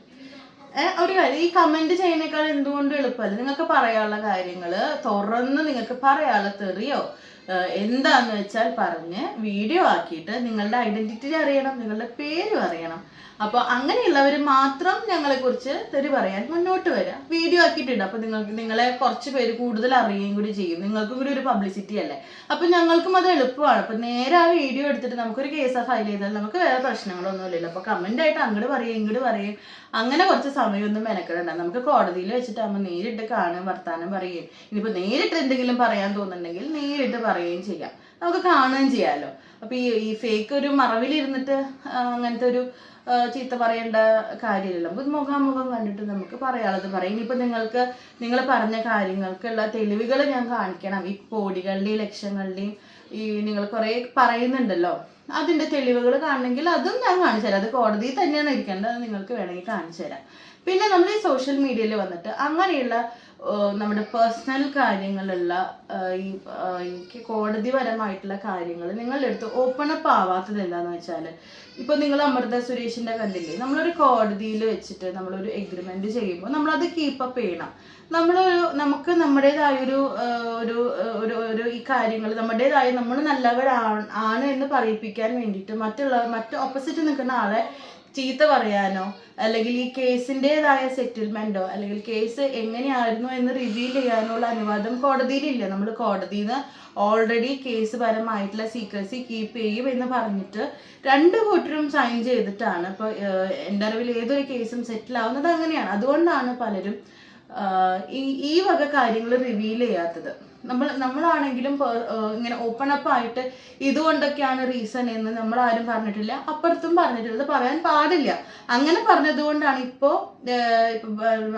ഒരു കാര്യം ഈ കമന്റ് ചെയ്യുന്നേക്കാൾ എന്തുകൊണ്ട് എളുപ്പമല്ല? നിങ്ങൾക്ക് പറയാനുള്ള കാര്യങ്ങൾ തുറന്ന് നിങ്ങൾക്ക് പറയാനുള്ള തെറിയോ എന്താന്ന് വെച്ചാൽ പറഞ്ഞ് വീഡിയോ ആക്കിയിട്ട് നിങ്ങളുടെ ഐഡന്റിറ്റി അറിയണം നിങ്ങളുടെ പേരും അറിയണം. അപ്പോൾ അങ്ങനെയുള്ളവർ മാത്രം ഞങ്ങളെ കുറിച്ച് തെറി പറയാൻ മുന്നോട്ട് വരാം. വീഡിയോ ആക്കിയിട്ടുണ്ട്. അപ്പോൾ നിങ്ങൾക്ക് നിങ്ങളെ കുറച്ച് പേര് കൂടുതൽ അറിയുകയും കൂടി ചെയ്യും. നിങ്ങൾക്കും കൂടി ഒരു പബ്ലിസിറ്റി അല്ലേ? അപ്പോൾ ഞങ്ങൾക്കും അത് എളുപ്പമാണ്. അപ്പോൾ നേരെ ആ വീഡിയോ എടുത്തിട്ട് നമുക്കൊരു കേസ് ഫയൽ ചെയ്താൽ നമുക്ക് വേറെ പ്രശ്നങ്ങളൊന്നും ഇല്ലല്ലോ. അപ്പോൾ കമന്റ് ആയിട്ട് അങ്ങോട്ട് പറയും ഇങ്ങോട്ട് പറയും. അങ്ങനെ കുറച്ച് സമയമൊന്നും മെനക്കെടണ്ട. നമുക്ക് കോടതിയിൽ വെച്ചിട്ടാകുമ്പോൾ നേരിട്ട് കാണുകയും വർത്താനം പറയുകയും ഇനിയിപ്പോൾ നേരിട്ട് എന്തെങ്കിലും പറയാൻ തോന്നുന്നുണ്ടെങ്കിൽ നേരിട്ട് പറയുകയും ചെയ്യാം. നമുക്ക് കാണുകയും ചെയ്യാമല്ലോ അപ്പോൾ ഈ ഈ ഫേക്ക് ഒരു മറവിലിരുന്നിട്ട് അങ്ങനത്തെ ഒരു ചീത്ത പറയേണ്ട കാര്യമില്ല നമുക്ക് മുഖാമുഖം കണ്ടിട്ട് നമുക്ക് പറയാനുള്ളത് പറയും. ഇനിയിപ്പോൾ നിങ്ങൾക്ക് നിങ്ങൾ പറഞ്ഞ കാര്യങ്ങൾക്കുള്ള തെളിവുകൾ ഞാൻ കാണിക്കണം. ഈ കോടികളുടെയും ലക്ഷങ്ങളുടെയും ഈ നിങ്ങൾ കുറേ പറയുന്നുണ്ടല്ലോ. അതിന്റെ തെളിവുകൾ കാണണമെങ്കിൽ അതും ഞാൻ കാണിച്ചു തരാം. അത് കോടതിയിൽ തന്നെയാണ് ഇരിക്കേണ്ടത്. നിങ്ങൾക്ക് വേണമെങ്കിൽ കാണിച്ചു തരാം. പിന്നെ നമ്മൾ ഈ സോഷ്യൽ മീഡിയയിൽ വന്നിട്ട് അങ്ങനെയുള്ള നമ്മുടെ പേഴ്സണൽ കാര്യങ്ങളുള്ള ഈ എനിക്ക് കോടതിപരമായിട്ടുള്ള കാര്യങ്ങൾ നിങ്ങളുടെ അടുത്ത് ഓപ്പൺ അപ്പ് ആവാത്തത് എന്താണെന്ന് വെച്ചാൽ ഇപ്പോൾ നിങ്ങൾ അമൃത സുരേഷിന്റെ കണ്ടില്ലേ? നമ്മളൊരു കോടതിയിൽ വെച്ചിട്ട് നമ്മളൊരു എഗ്രിമെന്റ് ചെയ്യുമ്പോൾ നമ്മളത് കീപ്പപ്പ് ചെയ്യണം. നമ്മളൊരു നമുക്ക് നമ്മുടേതായൊരു ആ, ഒരു ആ, ഒരു ഒരു ഈ കാര്യങ്ങൾ നമ്മുടേതായ നമ്മൾ നല്ലവരാണ് ആണ് എന്ന് പറയിപ്പിക്കാൻ വേണ്ടിയിട്ട് മറ്റുള്ളവർ മറ്റ് ഓപ്പോസിറ്റ് നിൽക്കുന്ന ആളെ ചീത്ത പറയാനോ അല്ലെങ്കിൽ ഈ കേസിന്റെതായ സെറ്റിൽമെന്റോ അല്ലെങ്കിൽ കേസ് എങ്ങനെയായിരുന്നു എന്ന് റിവീൽ ചെയ്യാനുള്ള അനുവാദം കോടതിയിലില്ല. നമ്മൾ കോടതിയിൽ നിന്ന് ഓൾറെഡി കേസ് പരമായിട്ടുള്ള സീക്രസി കീപ്പ് ചെയ്യും എന്ന് പറഞ്ഞിട്ട് രണ്ട് കൂട്ടരും സൈൻ ചെയ്തിട്ടാണ് ഇപ്പോൾ എന്റെ അറിവിൽ ഏതൊരു കേസും സെറ്റിൽ ആവുന്നത് അങ്ങനെയാണ്. അതുകൊണ്ടാണ് പലരും ഈ ഈ വക കാര്യങ്ങൾ റിവീൽ ചെയ്യാത്തത്. നമ്മൾ നമ്മളാണെങ്കിലും ഇങ്ങനെ ഓപ്പൺ അപ്പ് ആയിട്ട് ഇതുകൊണ്ടൊക്കെയാണ് റീസൺ എന്ന് നമ്മൾ ആരും പറഞ്ഞിട്ടില്ല. അപ്പുറത്തും പറഞ്ഞിട്ടില്ല. അത് പറയാൻ പാടില്ല. അങ്ങനെ പറഞ്ഞതുകൊണ്ടാണ് ഇപ്പോൾ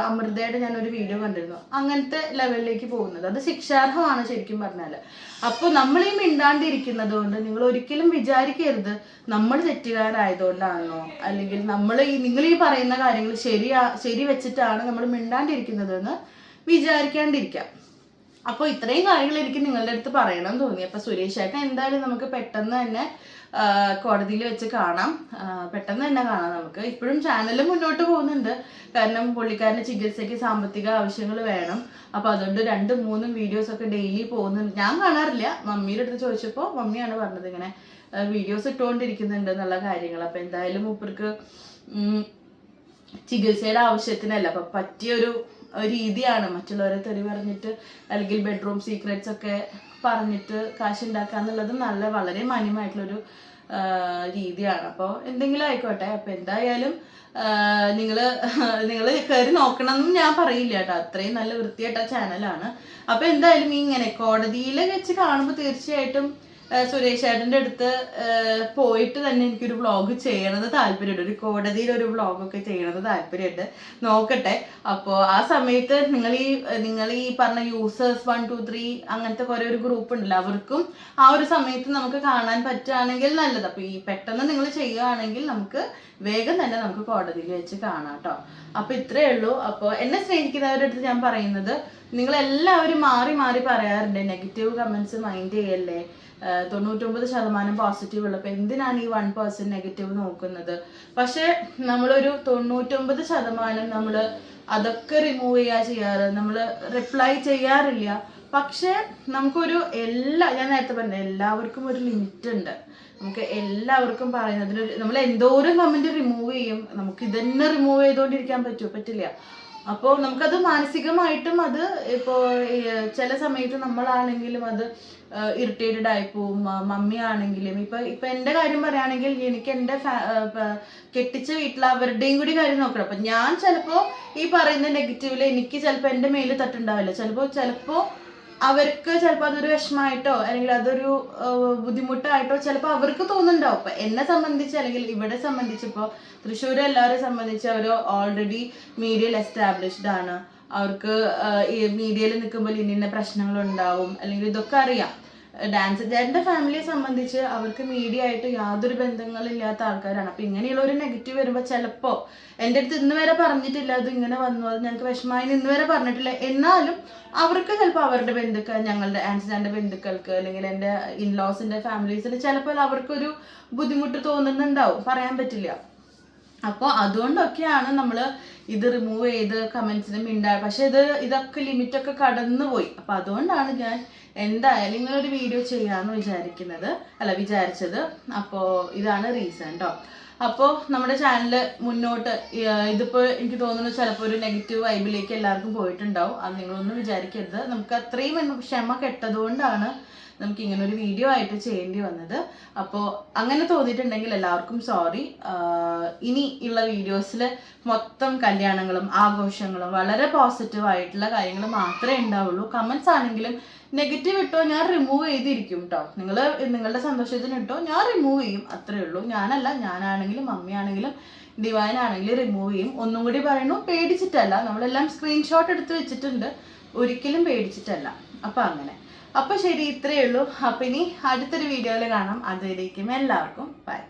അമൃതയുടെ ഒരു വീഡിയോ കണ്ടിരുന്നു. അങ്ങനത്തെ ലെവലിലേക്ക് പോകുന്നത്. അത് ശിക്ഷാർഹമാണ് ശരിക്കും പറഞ്ഞാൽ അപ്പോൾ നമ്മൾ ഈ മിണ്ടാണ്ടിരിക്കുന്നത് കൊണ്ട് നിങ്ങൾ ഒരിക്കലും വിചാരിക്കരുത് നമ്മൾ തെറ്റുകാരായതുകൊണ്ടാണോ അല്ലെങ്കിൽ നമ്മൾ ഈ നിങ്ങൾ ഈ പറയുന്ന കാര്യങ്ങൾ ശരിയാ ശരി വെച്ചിട്ടാണ് നമ്മൾ മിണ്ടാണ്ടിരിക്കുന്നതെന്ന് വിചാരിക്കാണ്ടിരിക്കാം. അപ്പോൾ ഇത്രയും കാര്യങ്ങൾ എനിക്ക് നിങ്ങളുടെ അടുത്ത് പറയണം തോന്നി. അപ്പോൾ സുരേഷ് ഏട്ടൻ എന്തായാലും നമുക്ക് പെട്ടെന്ന് തന്നെ കോടതിയിൽ വെച്ച് കാണാം. പെട്ടെന്ന് തന്നെ കാണാം നമുക്ക്. ഇപ്പോഴും ചാനൽ മുന്നോട്ട് പോകുന്നുണ്ട്. കാരണം പുള്ളിക്കാരന്റെ ചികിത്സയ്ക്ക് സാമ്പത്തിക ആവശ്യങ്ങൾ വേണം. അപ്പോൾ അതുകൊണ്ട് രണ്ടും മൂന്നും വീഡിയോസ് ഒക്കെ ഡെയിലി പോകുന്നുണ്ട്. ഞാൻ കാണാറില്ല. മമ്മിയുടെ അടുത്ത് ചോദിച്ചപ്പോൾ മമ്മിയാണ് പറഞ്ഞത് ഇങ്ങനെ വീഡിയോസ് ഇട്ടുകൊണ്ടിരിക്കുന്നുണ്ട് എന്നുള്ള കാര്യങ്ങൾ. അപ്പോൾ എന്തായാലും മൂപ്പർക്ക് ചികിത്സയുടെ ആവശ്യത്തിനല്ല. അപ്പം പറ്റിയൊരു രീതിയാണ്. മറ്റുള്ളവരെ തെറി പറഞ്ഞിട്ട് അല്ലെങ്കിൽ ബെഡ്റൂം സീക്രറ്റ്സ് ഒക്കെ പറഞ്ഞിട്ട് കാശ് ഉണ്ടാക്കുക എന്നുള്ളത് നല്ല വളരെ മാന്യമായിട്ടുള്ളൊരു രീതിയാണ്. അപ്പോൾ എന്തെങ്കിലും ആയിക്കോട്ടെ. അപ്പോൾ എന്തായാലും നിങ്ങൾ നിങ്ങൾ കയറി നോക്കണം എന്നും ഞാൻ പറയില്ല കേട്ടോ. അത്രയും നല്ല വൃത്തിയായിട്ട ചാനലാണ് അപ്പോൾ എന്തായാലും ഇങ്ങനെ കോടതിയിൽ വെച്ച് കാണുമ്പോൾ തീർച്ചയായിട്ടും സുരേഷ് ഏട്ടന്റെ അടുത്ത് പോയിട്ട് തന്നെ എനിക്കൊരു വ്ളോഗ് ചെയ്യണത് താല്പര്യമുണ്ട്. ഒരു കോടതിയിൽ ഒരു വ്ളോഗൊക്കെ ചെയ്യണത് താല്പര്യമുണ്ട്. നോക്കട്ടെ. അപ്പോൾ ആ സമയത്ത് നിങ്ങൾ ഈ നിങ്ങൾ ഈ പറഞ്ഞ യൂസേഴ്സ് വൺ ടു ത്രീ അങ്ങനത്തെ കുറേ ഒരു ഗ്രൂപ്പ് ഉണ്ടല്ലോ അവർക്കും ആ ഒരു സമയത്ത് നമുക്ക് കാണാൻ പറ്റുകയാണെങ്കിൽ നല്ലത്. അപ്പോൾ ഈ പെട്ടെന്ന് നിങ്ങൾ ചെയ്യുകയാണെങ്കിൽ നമുക്ക് വേഗം തന്നെ നമുക്ക് കോടതിയിൽ വെച്ച് കാണാം കേട്ടോ അപ്പോൾ ഇത്രയേ ഉള്ളൂ. അപ്പോൾ എന്നെ സ്നേഹിക്കുന്നവരുടെ അടുത്ത് ഞാൻ പറയുന്നത് നിങ്ങൾ എല്ലാവരും മാറി മാറി പറയാറുണ്ട് നെഗറ്റീവ് കമൻസ് മൈൻഡ് ചെയ്യല്ലേ? തൊണ്ണൂറ്റൊമ്പത് ശതമാനം പോസിറ്റീവ് ഉള്ളപ്പോൾ എന്തിനാണ് ഈ വൺ പേഴ്സന്റ് നെഗറ്റീവ് നോക്കുന്നത്? പക്ഷേ നമ്മളൊരു തൊണ്ണൂറ്റൊമ്പത് ശതമാനം നമ്മൾ അതൊക്കെ റിമൂവ് ചെയ്യുക ചെയ്യാറ്. നമ്മൾ റിപ്ലൈ ചെയ്യാറില്ല. പക്ഷേ നമുക്കൊരു എല്ലാ ഞാൻ നേരത്തെ പറഞ്ഞു എല്ലാവർക്കും ഒരു ലിമിറ്റ് ഉണ്ട്. നമുക്ക് എല്ലാവർക്കും പറയുന്നതിന് നമ്മൾ എന്തോരം കമന്റ് റിമൂവ് ചെയ്യും. നമുക്ക് ഇതന്നെ റിമൂവ് ചെയ്തുകൊണ്ടിരിക്കാൻ പറ്റുമോ പറ്റില്ല. അപ്പോൾ നമുക്കത് മാനസികമായിട്ടും അത് ഇപ്പോൾ ചില സമയത്ത് നമ്മളാണെങ്കിലും അത് ഇറിറ്റേറ്റഡ് ആയി പോവും. മമ്മി ആണെങ്കിലും ഇപ്പൊ ഇപ്പൊ എന്റെ കാര്യം പറയുകയാണെങ്കിൽ എനിക്ക് എന്റെ ഫാ- കെട്ടിച്ച വീട്ടിൽ അവരുടെയും കൂടി കാര്യം നോക്കണം. അപ്പൊ ഞാൻ ചിലപ്പോൾ ഈ പറയുന്ന നെഗറ്റീവിൽ എനിക്ക് ചിലപ്പോൾ എന്റെ മേൽ തട്ടുണ്ടാവില്ല. ചിലപ്പോൾ ചിലപ്പോൾ അവർക്ക് ചിലപ്പോൾ അതൊരു വിഷമമായിട്ടോ അല്ലെങ്കിൽ അതൊരു ബുദ്ധിമുട്ടായിട്ടോ ചിലപ്പോൾ അവർക്ക് തോന്നുന്നുണ്ടാവും. അപ്പൊ എന്നെ സംബന്ധിച്ച് അല്ലെങ്കിൽ ഇവിടെ സംബന്ധിച്ച് ഇപ്പോൾ തൃശ്ശൂർ എല്ലാവരെ സംബന്ധിച്ച് അവർ ഓൾറെഡി മീഡിയയിൽ എസ്റ്റാബ്ലിഷ്ഡ് ആണ്. അവർക്ക് ഈ മീഡിയയിൽ നിൽക്കുമ്പോൾ ഇന്ന പ്രശ്നങ്ങളുണ്ടാവും. അല്ലെങ്കിൽ ഇതൊക്കെ അറിയാം. ഡാൻസ് എന്റെ ഫാമിലിയെ സംബന്ധിച്ച് അവർക്ക് മീഡിയ ആയിട്ട് യാതൊരു ബന്ധങ്ങളില്ലാത്ത ആൾക്കാരാണ്. അപ്പം ഇങ്ങനെയുള്ള ഒരു നെഗറ്റീവ് വരുമ്പോൾ ചിലപ്പോൾ എന്റെ അടുത്ത് ഇന്ന് വരെ പറഞ്ഞിട്ടില്ല അത് ഇങ്ങനെ വന്നു അത് ഞങ്ങൾക്ക് വിഷമമായി ഇന്ന് വരെ പറഞ്ഞിട്ടില്ല. എന്നാലും അവർക്ക് ചിലപ്പോൾ അവരുടെ ബന്ധുക്കൾ ഞങ്ങളുടെ ആൻസിന്റെ ബന്ധുക്കൾക്ക് അല്ലെങ്കിൽ എന്റെ ഇൻലോസിന്റെ ഫാമിലീസിൽ ചിലപ്പോൾ അവർക്കൊരു ബുദ്ധിമുട്ട് തോന്നുന്നുണ്ടാവും. പറയാൻ പറ്റില്ല. അപ്പോൾ അതുകൊണ്ടൊക്കെയാണ് നമ്മൾ ഇത് റിമൂവ് ചെയ്ത് കമൻസിന് ഇണ്ടായ പക്ഷെ ഇത് ഇതൊക്കെ ലിമിറ്റൊക്കെ കടന്നു പോയി അപ്പോൾ അതുകൊണ്ടാണ് ഞാൻ എന്തായാലും ഇങ്ങനൊരു വീഡിയോ ചെയ്യാമെന്ന് വിചാരിക്കുന്നത്. അല്ല വിചാരിച്ചത്. അപ്പോൾ ഇതാണ് റീസൺ കേട്ടോ അപ്പോൾ നമ്മുടെ ചാനൽ മുന്നോട്ട് ഇതിപ്പോ ഇതിപ്പോൾ എനിക്ക് തോന്നുന്നു ചിലപ്പോൾ ഒരു നെഗറ്റീവ് വൈബിലേക്ക് എല്ലാവർക്കും പോയിട്ടുണ്ടാവും. അത് നിങ്ങളൊന്നും വിചാരിക്കരുത്. നമുക്ക് അത്രയും ക്ഷമ കെട്ടതുകൊണ്ടാണ് നമുക്ക് ഇങ്ങനെ ഒരു വീഡിയോ ആയിട്ട് ചെയ്യേണ്ടി വന്നത്. അപ്പോൾ അങ്ങനെ തോന്നിയിട്ടുണ്ടെങ്കിൽ എല്ലാവർക്കും സോറി ഇനി ഉള്ള വീഡിയോസിൽ മൊത്തം കല്യാണങ്ങളും ആഘോഷങ്ങളും വളരെ പോസിറ്റീവ് ആയിട്ടുള്ള കാര്യങ്ങൾ മാത്രമേ ഉണ്ടാവുള്ളൂ. കമൻസ് ആണെങ്കിലും നെഗറ്റീവ് ഇട്ടോ ഞാൻ റിമൂവ് ചെയ്തിരിക്കും കേട്ടോ നിങ്ങൾ നിങ്ങളുടെ സന്തോഷത്തിന് ഇട്ടോ ഞാൻ റിമൂവ് ചെയ്യും. അത്രേ ഉള്ളൂ. ഞാനല്ല ഞാനാണെങ്കിലും മമ്മിയാണെങ്കിലും ഡിവൈൻ ആണെങ്കിലും റിമൂവ് ചെയ്യും. ഒന്നും കൂടി പറയുന്നു പേടിച്ചിട്ടല്ല. നമ്മളെല്ലാം സ്ക്രീൻഷോട്ട് എടുത്ത് വെച്ചിട്ടുണ്ട്. ഒരിക്കലും പേടിച്ചിട്ടല്ല. അപ്പം അങ്ങനെ. അപ്പം ശരി ഇത്രയേ ഉള്ളൂ. അപ്പം ഇനി അടുത്തൊരു വീഡിയോയിൽ കാണാം. അതുവരേക്കും എല്ലാവർക്കും ബൈ